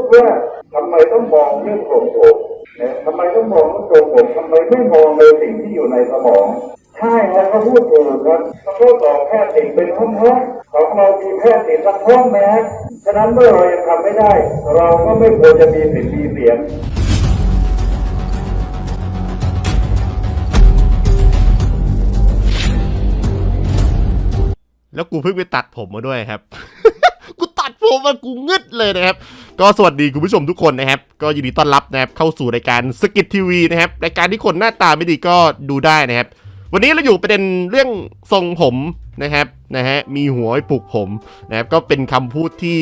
ดว่าทำไมต้องมองเรื่องโปร่งโผมนะทำไมต้องมองเรื่องโปร่งโผมทำไมไม่มองในสิ่งที่อยู่ในสมองใช่ครับเขาพูดถูกครับเขาก็สอแพทย์ติเป็นห้องห้องของเรามีแพทย์ติสักห้องแม้ฉะนั้นเมื่อเรายังทำไม่ได้ เราก็ไม่ควรจะมีสิทธิ์มีเสียงแล้วกูเพิ่งไปตัดผมมาด้วยครับ กูตัดผมมากูงึดเลยนะครับ ก็สวัสดีคุณผู้ชมทุกคนนะครับ ก็ยินดีต้อนรับนะครับเข้าสู่รายการสกิททีวีนะครับรายการที่คนหน้าตาไม่ดีก็ดูได้นะครับ วันนี้เราอยู่ประเด็นเรื่องทรงผมนะครับนะฮะมีหัวให้ปลูกผมนะครับก็เป็นคำพูดที่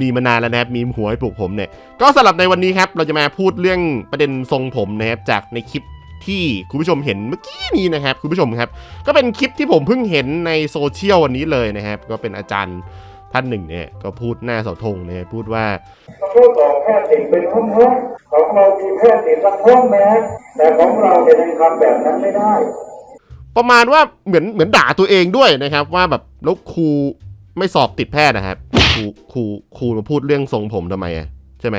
มีมานานแล้วนะครับมีหัวให้ปลูกผมเนี่ยก็สำหรับในวันนี้ครับเราจะมาพูดเรื่องประเด็นทรงผมนะครับจากในคลิปที่คุณผู้ชมเห็นเมื่อกี้นี้นะครับคุณผู้ชมครับ ก็เป็นคลิปที่ผมเพิ่งเห็นในโซเชียลวันนี้เลยนะครับ ก็เป็นอาจารย์ ท่านหนึ่งเนี่ยก็พูดหน้าเสาธงเนี่ยพูดว่าเขาก็สองแพทย์ติเป็นห้องห้องของเรามีแพทย์ติสักห้องแม้แต่ของเราเนี่ยยังทำแบบนั้นไม่ได้ ประมาณว่าเหมือนเหมือนด่าตัวเองด้วยนะครับ ว่าแบบแล้วครูไม่สอบติดแพทย์นะครับครูครูครูมาพูดเรื่องทรงผมทำไมอะใช่ไหม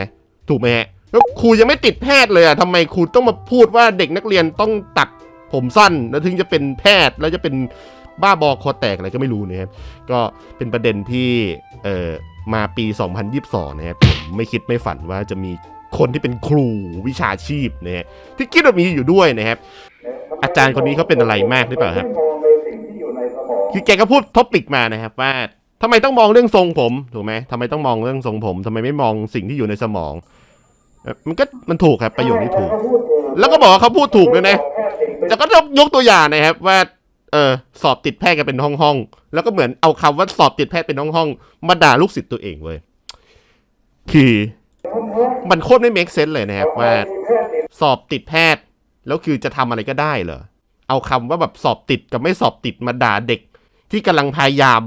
ถูกไหมฮะแล้วครูยังไม่ติดแพทย์เลยอะทำไมครูต้องมาพูดว่าเด็กนักเรียนต้องตัดผมสั้นแล้วถึงจะเป็นแพทย์แล้วจะเป็น บ้าบอคอแตกอะไรก็ไม่รู้นะครับ ก็เป็นประเด็นที่เอ่อมาปี 2022 นะครับผมไม่คิดไม่ฝันว่าจะมีคนที่เป็นครูวิชาชีพนะฮะที่คิดแบบนี้อยู่ด้วยนะครับ อาจารย์คนนี้เขาเป็นอะไรมากหรือเปล่าครับที่อยู่ในสมองคือแกก็พูดท็อปิกมานะครับว่าทำไมต้องมองเรื่องทรงผมถูกไหมทำไมต้องมองเรื่องทรงผมทำไมไม่มองสิ่งที่อยู่ในสมองเอ่อมันก็มันถูกครับประโยคนี้ถูก แล้วก็บอกว่าเขาพูดถูกด้วยนะแต่ก็ยกยกตัวอย่างนะครับว่า เออสอบติดแพทย์กันเป็นห้องห้องแล้วก็เหมือนเอาคำว่าสอบติดแพทย์เป็นห้องห้องมาด่าลูกศิษย์ตัวเองเว้ยคือมันโคตรไม่ make sense เลยนะครับว่า สอบติดแพทย์ แล้วคือจะทำอะไรก็ได้เหรอเอาคำว่าแบบสอบติดกับไม่สอบติดมาด่าเด็ก ที่กำลังพยายาม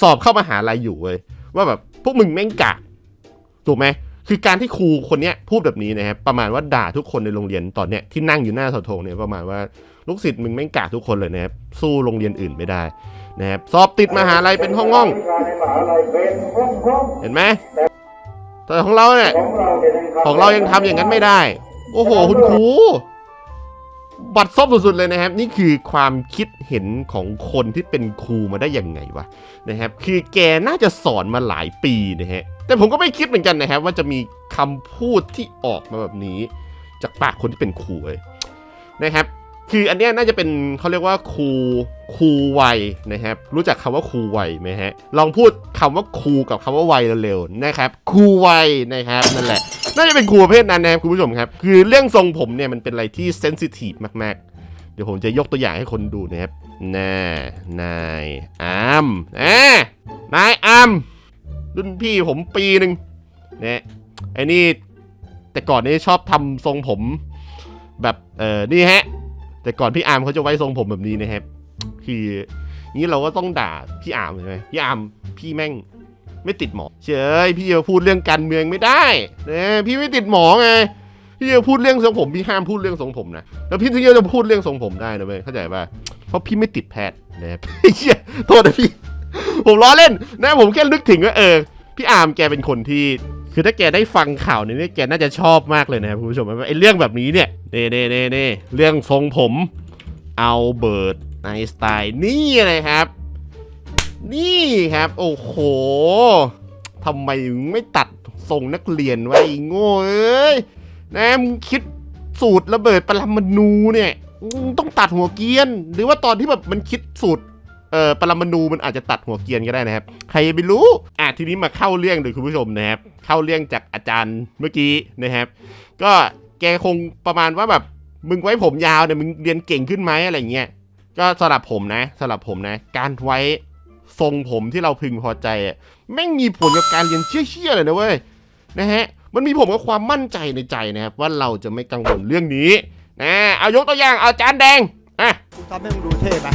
สอบเข้ามาหาลัยอยู่เว้ยว่าแบบพวกมึงแม่งกากถูกไหม คือการที่ครูคนเนี้ยพูดแบบนี้นะครับประมาณว่าด่าทุกคนในโรงเรียนตอนเนี้ยที่นั่งอยู่หน้าเสาธงเนี่ยประมาณว่าลูกศิษย์มึงแม่งกาทุกคนเลยนะครับสู้โรงเรียนอื่นไม่ได้นะครับสอบติดมหาลัยเป็นห้องห้องเห็นไหมแต่ของเราเนี่ยของเรายังทำของเรายังทำอย่างนั้นไม่ได้ โอ้โหคุณครู บัดซบสุดๆเลยนะครับ นี่คือความคิดเห็นของคนที่เป็นครูมาได้ยังไงวะนะครับ คือแกน่าจะสอนมาหลายปีนะฮะแต่ผมก็ไม่คิดเหมือนกันนะครับ ว่าจะมีคำพูดที่ออกมาแบบนี้ จากปากคนที่เป็นครูเลยนะครับ คืออันเนี้ยน่าจะเป็นเขาเรียกว่าครู ครูวัยนะครับรู้จักคำว่าครูวัยไหมฮะลองพูดคำว่าครูกับคำว่าวัยเร็วๆนะครับครูวัยนะครับนั่นแหละน่าจะเป็นครูประเภทนั้นนะครับคุณผู้ชมครับ คือเรื่องทรงผมเนี่ยมันเป็นอะไรที่เซนซิทีฟมากๆ เดี๋ยวผมจะยกตัวอย่างให้คนดูนะครับนานายอามอ่านายอามรุ่นพี่ผมปีหนึ่งเนี่ยไอ้นี่แต่ก่อนนี่ชอบทำทรงผมแบบเออนี่ฮะ แต่ก่อนพี่อาร์มเขาจะไว้ทรงผมแบบนี้นะครับ คือนี้เราก็ต้องด่าพี่อามใช่ไหมพี่อามพี่แม่งไม่ติดหมอเฉยพี่จะพูดเรื่องการเมืองไม่ได้เนะพี่ไม่ติดหมอไงพี่จะพูดเรื่องทรงผมพี่ห้ามพูดเรื่องทรงผมนะแล้วพี่ถึงจะพูดเรื่องทรงผมได้นะเว้ยเข้าใจป่ะเพราะพี่ไม่ติดแพทย์นะครับเหี้ยโทษนะพี่ ผมล้อเล่นนะผมแค่นึกถึงว่าเออพี่อามแกเป็นคนที่ คือถ้าแกได้ฟังข่าวนี้เนี่ยแกน่าจะชอบมากเลยนะครับคุณผู้ชมไอ้เรื่องแบบนี้เนี่ยเน่เน่เน่เน่เรื่องทรงผมเอาเบิร์ต ไอน์สไตน์นี่เลยครับ นี่ครับ โอ้โหทำไมไม่ตัดทรงนักเรียนไว้โง่เอ้ยนะมึงคิดสูตรระเบิดปรมาณูเนี่ยมึงต้องตัดหัวเกียน หรือว่าตอนที่แบบมันคิดสูตรเอ่อปรมาณูมันอาจจะตัดหัวเกียนก็ได้นะครับ ใครจะไปรู้อะทีนี้มาเข้าเรื่องเลยคุณผู้ชมนะครับ เข้าเรื่องจากอาจารย์เมื่อกี้นะครับ ก็แกคงประมาณว่าแบบมึงไว้ผมยาวเนี่ยมึงเรียนเก่งขึ้นไหมอะไรเงี้ย ก็สำหรับผมนะสำหรับผมนะ การไว้ทรงผมที่เราพึงพอใจอะแม่งมีผลกับการเรียนเชี่ยๆเลยนะเว้ยนะฮะมันมีผลกับความมั่นใจในใจนะครับว่าเราจะไม่กังวลเรื่องนี้นะเอายกตัวอย่างเอาจานแดงอะกูทำให้มึงดูเท่ไหม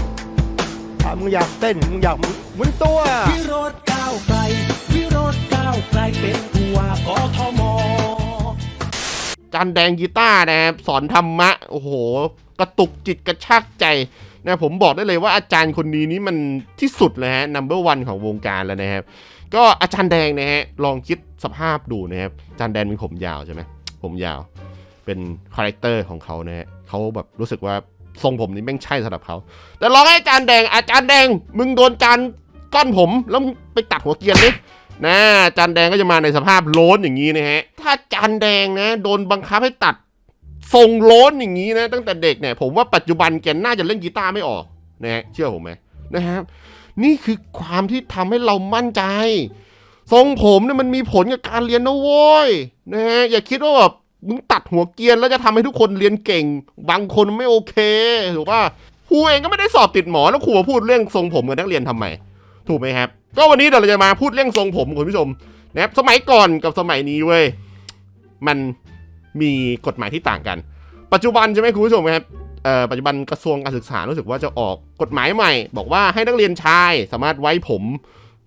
ถ้ามึงอยากเต้นมึงอยากหมุนตัววิโรธก้าวไกลวิโรธก้าวไกลเป็นผู้ว่ากทมจันแดงกีตาร์นะครับสอนธรรมะโอ้โห กระตุกจิตกระชากใจ นะผมบอกได้เลยว่าอาจารย์คนนี้นี่มันที่สุดเลยฮะ number one ของวงการแล้วนะครับ ก็อาจารย์แดงนะฮะลองคิดสภาพดูนะครับอาจารย์แดงมีผมยาวใช่ไหมผมยาว เป็นคาแรคเตอร์ของเขานะฮะเขาแบบรู้สึกว่าทรงผมนี้แม่งใช่สำหรับเขา แต่ลองให้อาจารย์แดง อาจารย์แดง มึงโดนจานก้อนผมแล้วมึงไปตัดหัวเกียนดินะอาจารย์แดงก็จะมาในสภาพโล้นอย่างนี้นะฮะ ถ้าอาจารย์แดงนะ โดนบังคับให้ตัด ทรงโล้นอย่างนี้นะ ตั้งแต่เด็กเนี่ยผมว่าปัจจุบันแกน่าจะเล่นกีตาร์ไม่ออกนะฮะเชื่อผมไหมนะครับ นี่คือความที่ทำให้เรามั่นใจ ทรงผมเนี่ยมันมีผลกับการเรียนนะโว้ยนะฮะอย่าคิดว่าแบบมึงตัดหัวเกียนแล้วจะทำให้ทุกคนเรียนเก่ง บางคนไม่โอเคถูกป่ะครูเองก็ไม่ได้สอบติดหมอแล้วครูมาพูดเรื่องทรงผมกับนักเรียนทำไม ถูกไหมครับ ก็วันนี้เดี๋ยวเราจะมาพูดเรื่องทรงผมคุณผู้ชมนะครับสมัยก่อนกับสมัยนี้เว้ยมัน มีกฎหมายที่ต่างกัน ปัจจุบันใช่ไหมคุณผู้ชมครับเอ่อปัจจุบันกระทรวงการศึกษารู้สึกว่าจะออกกฎหมายใหม่ บอกว่าให้นักเรียนชายสามารถไว้ผม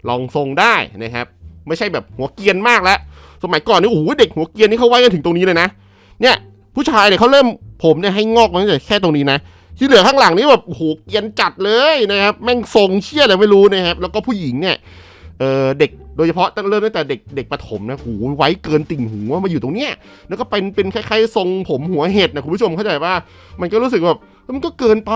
ลองทรงได้นะครับ ไม่ใช่แบบหัวเกียนมากแล้ว สมัยก่อนนี่โอ้โหเด็กหัวเกียนนี่เขาไว้กันถึงตรงนี้เลยนะ เนี่ยผู้ชายเนี่ยเขาเริ่มผมเนี่ยให้งอกมาตั้งแต่แค่ตรงนี้นะที่เหลือข้างหลังนี่แบบโอ้โหเกียนจัดเลยนะครับแม่งทรงเชี่ยอะไรไม่รู้นะครับแล้วก็ผู้หญิงเนี่ย เออเด็กโดยเฉพาะตั้งเริ่มตั้งแต่เด็กเด็กประถมนะโอ้โหไว้เกินติ่งหูมาอยู่ตรงเนี้ยแล้วก็เป็นเป็นคล้ายๆทรงผมหัวเห็ดนะคุณผู้ชมเข้าใจว่ามันก็รู้สึกแบบมันก็เกินไป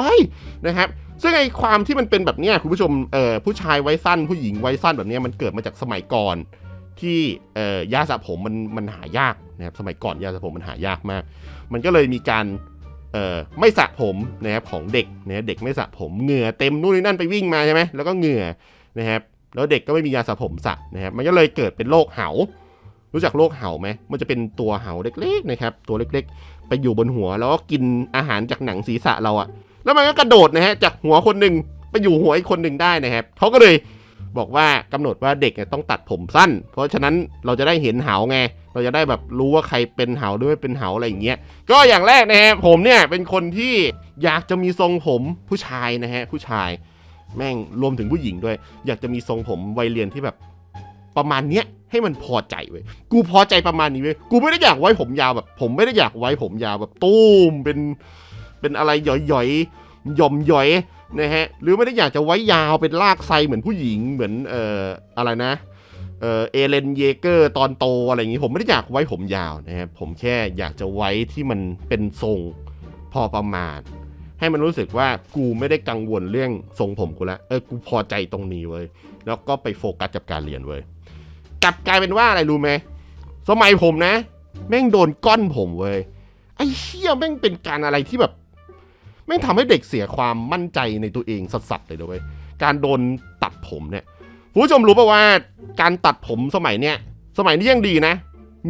นะครับซึ่งไอ้ความที่มันเป็นแบบเนี้ยคุณผู้ชมเออผู้ชายไว้สั้นผู้หญิงไว้สั้นแบบเนี้ยมันเกิดมาจากสมัยก่อนที่เอ่อยาสระผมมันมันหายากนะครับสมัยก่อนยาสระผมมันหายากมาก มันก็เลยมีการเอ่อไม่สระผมนะครับของเด็กนะเด็กไม่สระผมเหงื่อเต็มนู่นนี่นั่นไปวิ่งมาใช่ไหมแล้วก็เหงื่อนะครับ แล้วเด็กก็ไม่มียาสระผมสระนะครับมันก็เลยเกิดเป็นโรคเหา รู้จักโรคเหาไหมมันจะเป็นตัวเหาเล็กๆนะครับตัวเล็กๆ ไปอยู่บนหัว แล้วก็กินอาหารจากหนังศีรษะเราอะแล้วมันก็กระโดดนะฮะจากหัวคนหนึ่งไปอยู่หัวอีกคนหนึ่งได้นะครับเขาก็เลยบอกว่ากำหนดว่าเด็กเนี่ยต้องตัดผมสั้น เพราะฉะนั้นเราจะได้เห็นเหาไง เราจะได้แบบรู้ว่าใครเป็นเหาด้วยไม่เป็นเหาอะไรอย่างเงี้ย ก็อย่างแรกนะฮะผมเนี่ยเป็นคนที่อยากจะมีทรงผมผู้ชายนะฮะผู้ชาย แม่งรวมถึงผู้หญิงด้วย อยากจะมีทรงผมวัยเรียนที่แบบประมาณเนี้ยให้มันพอใจเว้ย กูพอใจประมาณนี้เว้ย กูไม่ได้อยากไว้ผมยาวแบบ ผมไม่ได้อยากไว้ผมยาวแบบตุ้มเป็นเป็นอะไรหย่อยๆหย่อมหย่อยนะฮะ หรือไม่ได้อยากจะไว้ยาวเป็นลากไซเหมือนผู้หญิงเหมือนเอ่ออะไรนะ เอ่อเอเลนเยเกอร์ตอนโตอะไรอย่างงี้ ผมไม่ได้อยากไว้ผมยาวนะครับ ผมแค่อยากจะไว้ที่มันเป็นทรงพอประมาณ ให้มันรู้สึกว่ากูไม่ได้กังวลเรื่องทรงผมกูล้วเออกูพอใจตรงนี้เว้ยแล้วก็ไปโฟกัสกับการเรียนเว้ยกลับกลายเป็นว่าอะไรรู้ไหมสมัยผมนะ แม่งโดนก้อนผมเว้ยไอ้เชี่ยแม่งเป็นการอะไรที่แบบแม่งทำให้เด็กเสียความมั่นใจในตัวเองสัสๆเลยนะเว้ยการโดนตัดผมเนี่ยผู้ชมรู้ป่าว่าการตัดผมสมัยเนี้ยสมัยนี้ยังดีนะ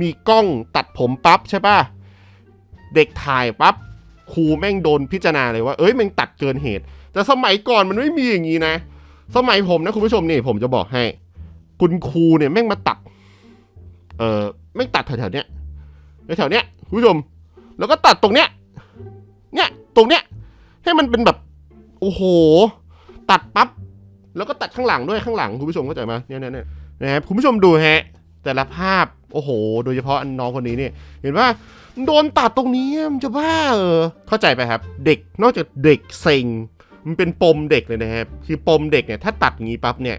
มีกล้องตัดผมปั๊บใช่ป่ะเด็กถ่ายปั๊บ ครูแม่งโดนพิจารณาเลยว่าเอ้ยม่งตัดเกินเหตุ แต่สมัยก่อนมันไม่มีอย่างนี้นะ สมัยผมนะคุณผู้ชมนี่ผมจะบอกให้ คุณครูเนี่ยแม่งมาตัด เออแม่งตัดแถวๆเนี้ยแถวๆเนี้ยคุณผู้ชม แล้วก็ตัดตรงเนี้ย เนี่ยตรงเนี้ย ให้มันเป็นแบบโอ้โห ตัดปั๊บแล้วก็ตัดข้างหลังด้วยข้างหลังคุณผู้ชมเข้าใจไหมเนี่ยเนี่ยเนี่ยนะครับคุณผู้ชมดูฮะ แต่ละภาพ โอ้โห โดยเฉพาะนน้องคนนี้เนี่ยเห็นว่าโดนตัดตรงนี้มันจะบ้าเออเข้าใจไปครับ เด็กนอกจากเด็กเซ็งมันเป็นปมเด็กเลยนะครับ คือปมเด็กเนี่ยถ้าตัดงี้ปั๊บเนี่ย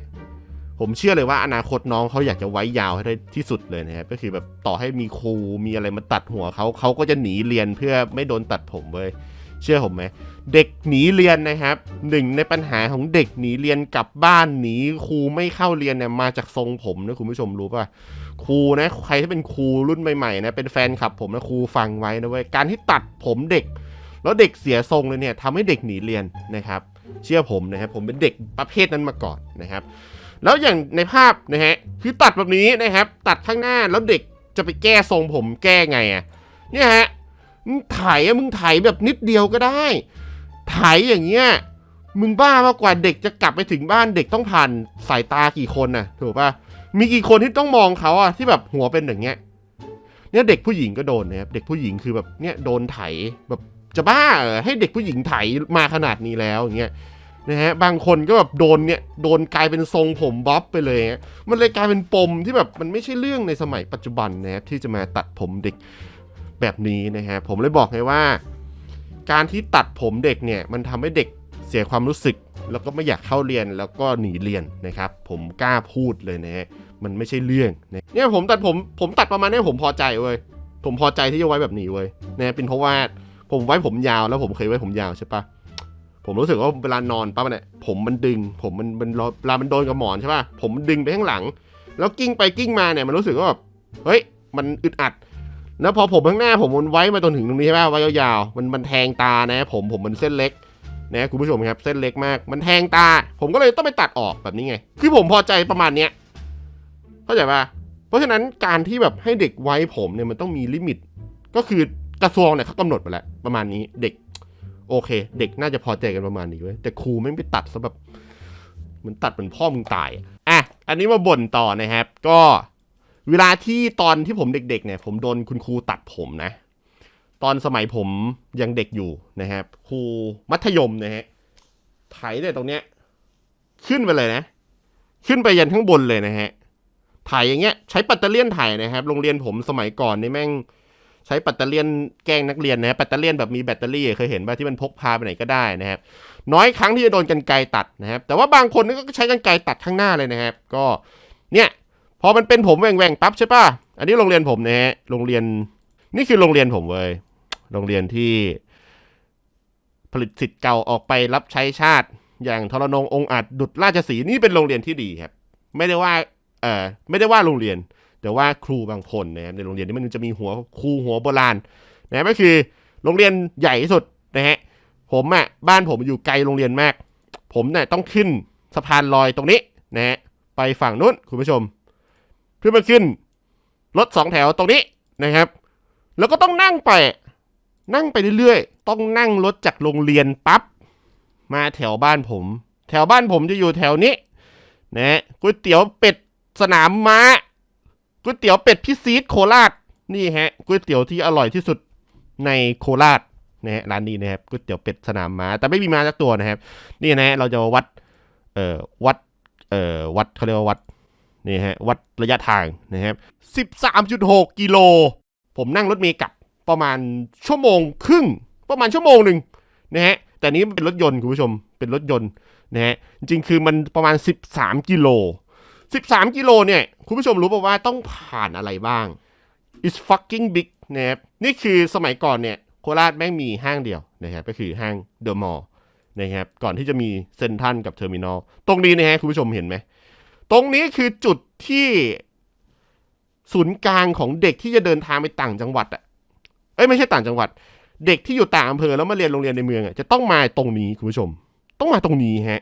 ผมเชื่อเลยว่าอนาคตน้องเขาอยากจะไว้ยาวให้ได้ที่สุดเลยนะครับก็คือแบบต่อให้มีครูมีอะไรมาตัดหัวเขาเขาก็จะหนีเรียนเพื่อไม่โดนตัดผมเว้ยเชื่อผมไหม เด็กหนีเรียนนะครับหนึ่งในปัญหาของเด็กหนีเรียนกลับบ้านหนีครูไม่เข้าเรียนเนี่ยมาจากทรงผมนะคุณผู้ชมรู้ป่ะครูนะใครที่เป็นครูรุ่นใหม่ๆนะเป็นแฟนคลับผมนะครูฟังไว้นะเว้ยการที่ตัดผมเด็ก แล้วเด็กเสียทรงเลยเนี่ยทำให้เด็กหนีเรียนนะครับ เชื่อผมนะครับผมเป็นเด็กประเภทนั้นมาก่อนนะครับ แล้วอย่างในภาพนะฮะคือตัดแบบนี้นะครับ ตัดข้างหน้าแล้วเด็กจะไปแก้ทรงผมแก้ไงอะ่ะเนี่ยฮะมึงไถอะมึงไถแบบนิดเดียวก็ได้ ไถอย่างเงี้ยมึงบ้ามากกว่าเด็กจะกลับไปถึงบ้านเด็กต้องผ่านสายตากี่คนน่ะถูกปะมีกี่คนที่ต้องมองเขาอะที่แบบหัวเป็นอย่างเงี้ยเนี่ยเด็กผู้หญิงก็โดนนะครับเด็กผู้หญิงคือแบบเนี่ยโดนไถแบบจะบ้าเหรอให้เด็กผู้หญิงไถมาขนาดนี้แล้วอย่างเงี้ยนะฮะบางคนก็แบบโดนเนี่ยโดนกลายเป็นทรงผมบ๊อบไปเลยมันเลยกลายเป็นปมที่แบบมันไม่ใช่เรื่องในสมัยปัจจุบันนะฮะที่จะมาตัดผมเด็กแบบนี้นะฮะผมเลยบอกไงว่า การที่ตัดผมเด็กเนี่ยมันทำให้เด็กเสียความรู้สึก แล้วก็ไม่อยากเข้าเรียนแล้วก็หนีเรียนนะครับ ผมกล้าพูดเลยนะฮะมันไม่ใช่เรื่องเนี่ยผมตัดผมผมตัดประมาณนี้ผมพอใจเว้ยผมพอใจที่จะไว้แบบนี้เว้ยนะเป็นเพราะว่าผมไว้ผมยาวแล้วผมเคยไว้ผมยาวใช่ปะผมรู้สึกว่าเวลานอนปั๊บเนี่ยผมมันดึง ผมมันมันเวลามันโดนกับหมอนใช่ปะผมมันดึงไปข้างหลัง แล้วกิ้งไปกิ้งมาเนี่ยมันรู้สึกว่าแบบเฮ้ยมันอึดอัด แล้วพอผมข้างหน้าผมมันไว้มาจนถึงตรงนี้ใช่ปะไว้ยาวๆมันมันแทงตานะ ผมผมมันเส้นเล็กนะคุณผู้ชมครับเส้นเล็กมาก มันแทงตา ผมก็เลยต้องไปตัดออกแบบนี้ไง คือผมพอใจประมาณเนี้ยเข้าใจป่ะเพราะฉะนั้นการที่แบบให้เด็กไว้ผมเนี่ยมันต้องมีลิมิต ก็คือกระทรวงเนี่ยเขากำหนดไปแล้วประมาณนี้เด็ก โอเค เด็กน่าจะพอใจกันประมาณนี้เว้ยแต่ครูไม่ไปตัดซะแบบเหมันตัดเหมือนพ่อมึงตายอะอันนี้มาบ่นต่อนะครับ ก็ เวลาที่ตอนที่ผมเด็กๆเนี่ย ผมโดนคุณครูตัดผมนะ ตอนสมัยผมยังเด็กอยู่นะครับครูมัธยมนะฮะไถเนี่ยตรงเนี้ย ขึ้นไปเลยนะ ขึ้นไปยันข้างบนเลยนะฮะไถอย่างเงี้ยใช้ปัตเตอร์เลียนไถนะครับ โรงเรียนผมสมัยก่อนนี่แม่ง ใช้ปัตเตอร์เลียนแกล้งนักเรียนนะฮะปัตเตอร์เลียนแบบมีแบตเตอรี่เคยเห็นป่ะที่มันพกพาไปไหนก็ได้นะครับ น้อยครั้งที่จะโดนกันไกตัดนะครับ แต่ว่าบางคนก็ใช้กันไกตัดข้างหน้าเลยนะครับ ก็เนี่ย พอมันเป็นผมแหว่งๆปั๊บใช่ป่ะ อันนี้โรงเรียนผมนะฮะ โรงเรียนนี่คือโรงเรียนผมเว้ย โรงเรียนที่ ผลิตสิทธิ์เก่าออกไปรับใช้ชาติ อย่างทรนงองอาจดุดราชสีนี่เป็นโรงเรียนที่ดีครับ ไม่ได้ว่า เออไม่ได้ว่าโรงเรียน แต่ว่าครูบางคนนะครับในโรงเรียนนี้มันจะมีหัวครูหัวโบราณนะก็คือ โรงเรียนใหญ่ที่สุดนะฮะ ผมอะ่ะบ้านผมอยู่ไกลโรงเรียนมาก ผมเนี่ยต้องขึ้นสะพานลอยตรงนี้นะฮะไปฝั่งนู้นคุณผู้ชม เพื่อมาขึ้นรถสองแถวตรงนี้นะครับ แล้วก็ต้องนั่งไป นั่งไปเรื่อยๆ ต้องนั่งรถจากโรงเรียนปั๊บมาแถวบ้านผม แถวบ้านผมจะอยู่แถวนี้นะก๋วยเตี๋ยวเป็ดสนามม้าก๋วยเตี๋ยวเป็ดพี่ซีดโคราชนี่ฮะก๋วยเตี๋ยวที่อร่อยที่สุดในโคราชนะฮะร้านนี้นะครับก๋วยเตี๋ยวเป็ดสนามม้าแต่ไม่มีม้าสักตัวนะครับ นี่นะฮะเราจะวัดเอ่อวัดเอ่อวัดเขาเรียกว่าวัด นี่ฮะวัดระยะทางนะครับ13.6 กิโล ผมนั่งรถเมล์กลับประมาณชั่วโมงครึ่ง ประมาณชั่วโมงหนึ่งนะฮะแต่นี้เป็นรถยนต์คุณผู้ชมเป็นรถยนต์นะฮะจริงๆคือมันประมาณ 13 กิโล 13 กิโลเนี่ยคุณผู้ชมรู้ป่าว่าต้องผ่านอะไรบ้าง is fucking big นะครับนี่คือสมัยก่อนเนี่ยโคราชแม่งมีห้างเดียวนะครับก็คือห้างเดอะมอลล์นะครับก่อนที่จะมีเซนทรันกับเทอร์มินอลตรงนี้นะฮะคุณผู้ชมเห็นไหม ตรงนี้คือจุดที่ศูนย์กลางของเด็กที่จะเดินทางไปต่างจังหวัดอะ เอ้ยไม่ใช่ต่างจังหวัด เด็กที่อยู่ต่างอำเภอแล้วมาเรียนโรงเรียนในเมืองอะจะต้องมาตรงนี้คุณผู้ชม ต้องมาตรงนี้ฮะ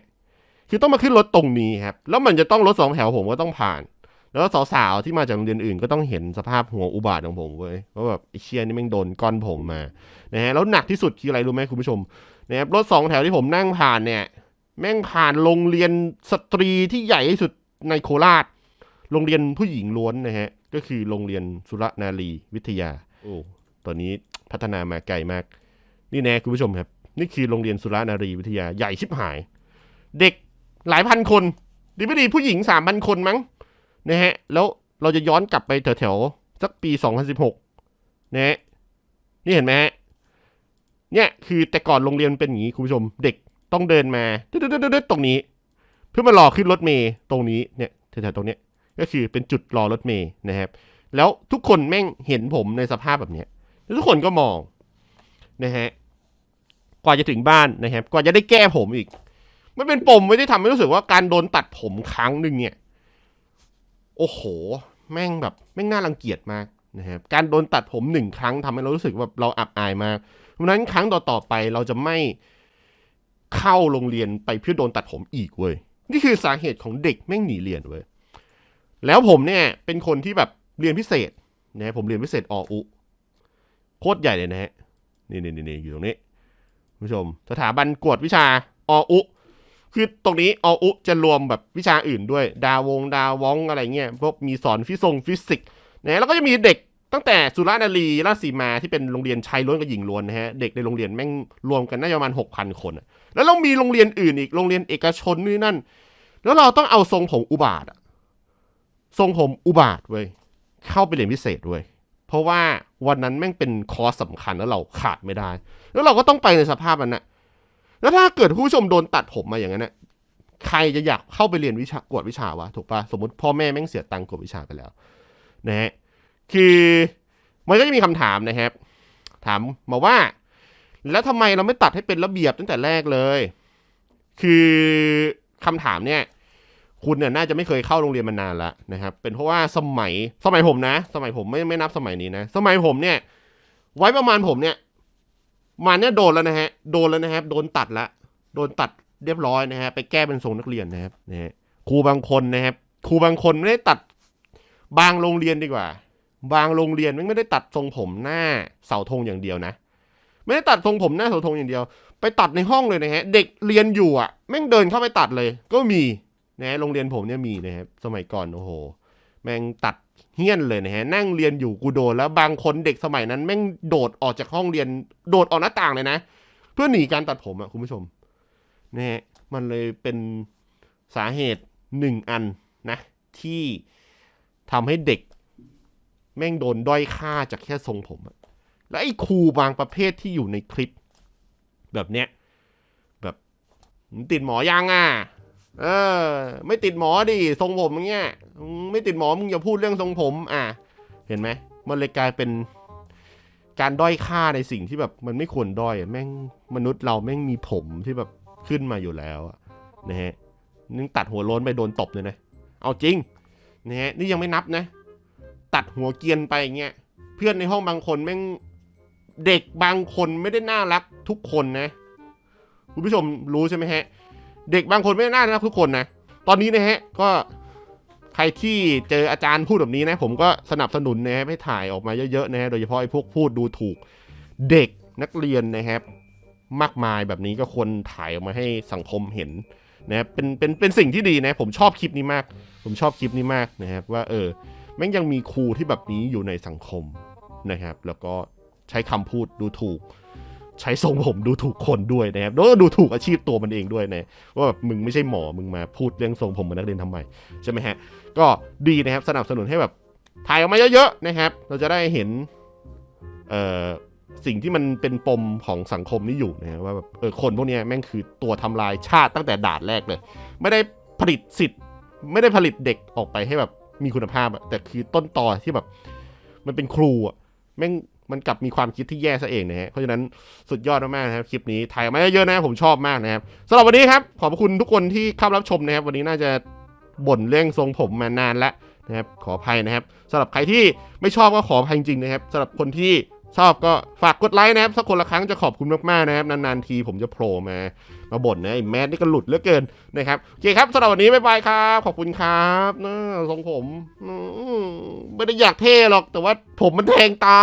คือต้องมาขึ้นรถตรงนี้ครับ แล้วมันจะต้องรถสองแถวผมก็ต้องผ่าน แล้วสาวๆที่มาจากโรงเรียนอื่น ก็ต้องเห็นสภาพหัวอุบาทของผมเว้ยว่าแบบไอ้เชียนี่แม่งโดนก้อนผมมา นะฮะ แล้วหนักที่สุดคืออะไรรู้ไหมคุณผู้ชม นะครับรถสองแถวที่ผมนั่งผ่านเนี่ย แม่งผ่านโรงเรียนสตรีที่ใหญ่ที่สุด ในโคราช โรงเรียนผู้หญิงล้วนนะฮะ ก็คือโรงเรียนสุรนารีวิทยา โอ้ตอนนี้พัฒนามาไกลมาก นี่แน่คุณผู้ชมครับ นี่คือโรงเรียนสุรนารีวิทยาใหญ่ชิบหาย เด็กหลายพันคน ดีไม่ดีผู้หญิงสามพันคนมั้งนะฮะ แล้วเราจะย้อนกลับไปแถวๆสักปี 2016นะฮะนี่เห็นไหมฮะเนี่ยคือแต่ก่อนโรงเรียนเป็นอย่างนี้คุณผู้ชม เด็กต้องเดินมาดึ๊ดๆๆๆตรงนี้เพื่อมารอขึ้นรถเมย์ตรงนี้เนี่ยแถวๆตรงเนี้ยก็คือเป็นจุดรอรถเมย์นะครับ แล้วทุกคนแม่งเห็นผมในสภาพแบบเนี้ยแล้วทุกคนก็มองนะฮะกว่าจะถึงบ้านนะครับ กว่าจะได้แก้ผมอีก มันเป็นปมไม่ได้ทำให้รู้สึกว่าการโดนตัดผมครั้งหนึ่งเนี่ย โอ้โห แม่งแบบแม่งน่ารังเกียจมากนะครับการโดนตัดผมหนึ่งครั้งทำให้เรารู้สึกว่าเราอับอายมากเพราะฉะนั้นครั้งต่อๆไปเราจะไม่เข้าโรงเรียนไปเพื่อโดนตัดผมอีกเว้ย นี่คือสาเหตุของเด็กแม่งหนีเรียนเว้ยแล้วผมเนี่ย เป็นคนที่แบบเรียนพิเศษนะผมเรียนพิเศษออุโคตรใหญ่เลยนะฮะนี่นี่นี่อยู่ตรงนี้ผู้ชม สถาบันกวดวิชาออุคือตรงนี้ออุจะรวมแบบวิชาอื่นด้วย ดาวงดาวองอะไรเงี้ยพวกมีสอนฟิซงฟิสิกส์นะแล้วก็จะมีเด็ก ตั้งแต่สุรานารีราชสีมาที่เป็นโรงเรียนชายล้วนกับหญิงล้วนนะฮะ เด็กในโรงเรียนแม่งรวมกันน่าจะประมาณหกพันคน แล้วเรามีโรงเรียนอื่นอีกโรงเรียนเอกชนนี่นั่น แล้วเราต้องเอาทรงผมอุบาททรงผมอุบาทเว้ยเข้าไปเรียนพิเศษเว้ยเพราะว่าวันนั้นแม่งเป็นคอสสำคัญแล้วเราขาดไม่ได้ แล้วเราก็ต้องไปในสภาพนั้นนะแล้วถ้าเกิดผู้ชมโดนตัดผมมาอย่างนั้นนะใครจะอยากเข้าไปเรียนวิชากวดวิชาวะถูกปะสมมติพ่อแม่แม่งเสียตังค์กวดวิชาไปแล้ว นะฮะ คือมันก็จะมีคำถามนะครับ ถามมาว่า แล้วทำไมเราไม่ตัดให้เป็นระเบียบตั้งแต่แรกเลย คือคำถามเนี่ย คุณเนี่ยน่าจะไม่เคยเข้าโรงเรียนมานานล้วนะครับ เป็นเพราะว่าสมัยสมัยผมนะ สมัยผมไม่ไม่นับสมัยนี้นะ สมัยผมเนี่ย ไว้ประมาณผมเนี่ยมาเนี่ยโดนแล้วนะฮะ โดนแล้วนะครับ โดนตัดละโดนตัดเรียบร้อยนะฮะ ไปแก้เป็นทรงนักเรียนนะครับนะฮะครูบางคนนะครับ ครูบางคนไม่ได้ตัดบางโรงเรียนดีกว่า บางโรงเรียนไม่ได้ตัดทรงผมหน้าเสาธงอย่างเดียวนะ ไม่ได้ตัดทรงผมหน้าเสาธงอย่างเดียว ไปตัดในห้องเลยนะฮะ เด็กเรียนอยู่อะแม่งเดินเข้าไปตัดเลย ก็มีนะฮะโรงเรียนผมเนี่ยมีนะครับสมัยก่อนโอ้โห แม่งตัดเฮี้ยนเลยนะฮะนั่งเรียนอยู่กูโดนแล้วบางคนเด็กสมัยนั้น แม่งโดดออกจากห้องเรียน โดดออกหน้าต่างเลยนะ เพื่อหนีการตัดผมอะคุณผู้ชมนะฮะมันเลยเป็นสาเหตุหนึ่งอันนะที่ทำให้เด็ก แม่งโดนด้อยค่าจากแค่ทรงผมอะแล้วไอ้ครูบางประเภทที่อยู่ในคลิป แบบเนี้ยแบบติดหมอยังอะเออ ไม่ติดหมอดิทรงผมอย่างเงี้ยไม่ติดหมอมึงอย่าพูดเรื่องทรงผม อะ เห็นไหมมันเลยกลายเป็นการด้อยค่าในสิ่งที่แบบมันไม่ควรด้อยแม่งมนุษย์เราแม่งมีผมที่แบบขึ้นมาอยู่แล้วนะฮะนึงตัดหัวโล้นไปโดนตบเลยนะ เอาจริงนะฮะนี่ยังไม่นับนะ ตัดหัวเกียนไปเงี้ยเพื่อนในห้องบางคนแม่งเด็กบางคนไม่ได้น่ารักทุกคนนะ คุณผู้ชมรู้ใช่ไหมฮะ เด็กบางคนไม่ได้น่ารักทุกคนนะตอนนี้นะฮะก็ใครที่เจออาจารย์พูดแบบนี้นะ ผมก็สนับสนุนนะฮะให้ถ่ายออกมาเยอะๆนะฮะโดยเฉพาะไอ้พวกพูดดูถูกเด็กนักเรียนนะครับ มากมายแบบนี้ก็ควรถ่ายออกมาให้สังคมเห็นนะครับเป็นเป็นเป็นสิ่งที่ดีนะ ผมชอบคลิปนี้มาก ผมชอบคลิปนี้มากนะครับว่าเออ แม่งยังมีครูที่แบบนี้อยู่ในสังคมนะครับ แล้วก็ใช้คำพูดดูถูก ใช้ทรงผมดูถูกคนด้วยนะครับแล้วก็ดูถูกอาชีพตัวมันเองด้วยนะว่าแบบมึงไม่ใช่หมอมึงมาพูดเรื่องทรงผมเหมือนนักเรียนทำไมใช่ไหมฮะก็ดีนะครับสนับสนุนให้แบบถ่ายออกมาเยอะๆนะครับ เราจะได้เห็นเอ่อสิ่งที่มันเป็นปมของสังคมนี้อยู่นะว่าแบบเออคนพวกนี้แม่งคือตัวทำลายชาติตั้งแต่ด่านแรกเลย ไม่ได้ผลิตสิทธิ์ ไม่ได้ผลิตเด็กออกไปให้แบบ มีคุณภาพอะแต่คือต้นตอที่แบบ มันเป็นครูอะแม่งมันกลับมีความคิดที่แย่ซะเองนะฮะเพราะฉะนั้นสุดยอดมากๆนะครับคลิปนี้ถ่ายมาเยอะๆนะผมชอบมากนะครับสำหรับวันนี้ครับขอบคุณทุกคนที่เข้ารับชมนะครับ วันนี้น่าจะบ่นเรื่องทรงผมมานานแล้วนะครับขออภัยนะครับสำหรับใครที่ไม่ชอบก็ขออภัยจริงๆนะครับสำหรับคนที่ ชอบก็ฝากกดไลค์นะครับสักคนละครั้งจะขอบคุณมากๆนะครับนานๆทีผมจะโผล่มามาบ่นนะไอ้แมสนี่ก็หลุดเหลือเกินนะครับโอเคครับสำหรับวันนี้บ๊ายบายครับ ขอบคุณครับนะทรงผมอืมไม่ได้อยากเท่หรอกแต่ว่าผมมันแทงตา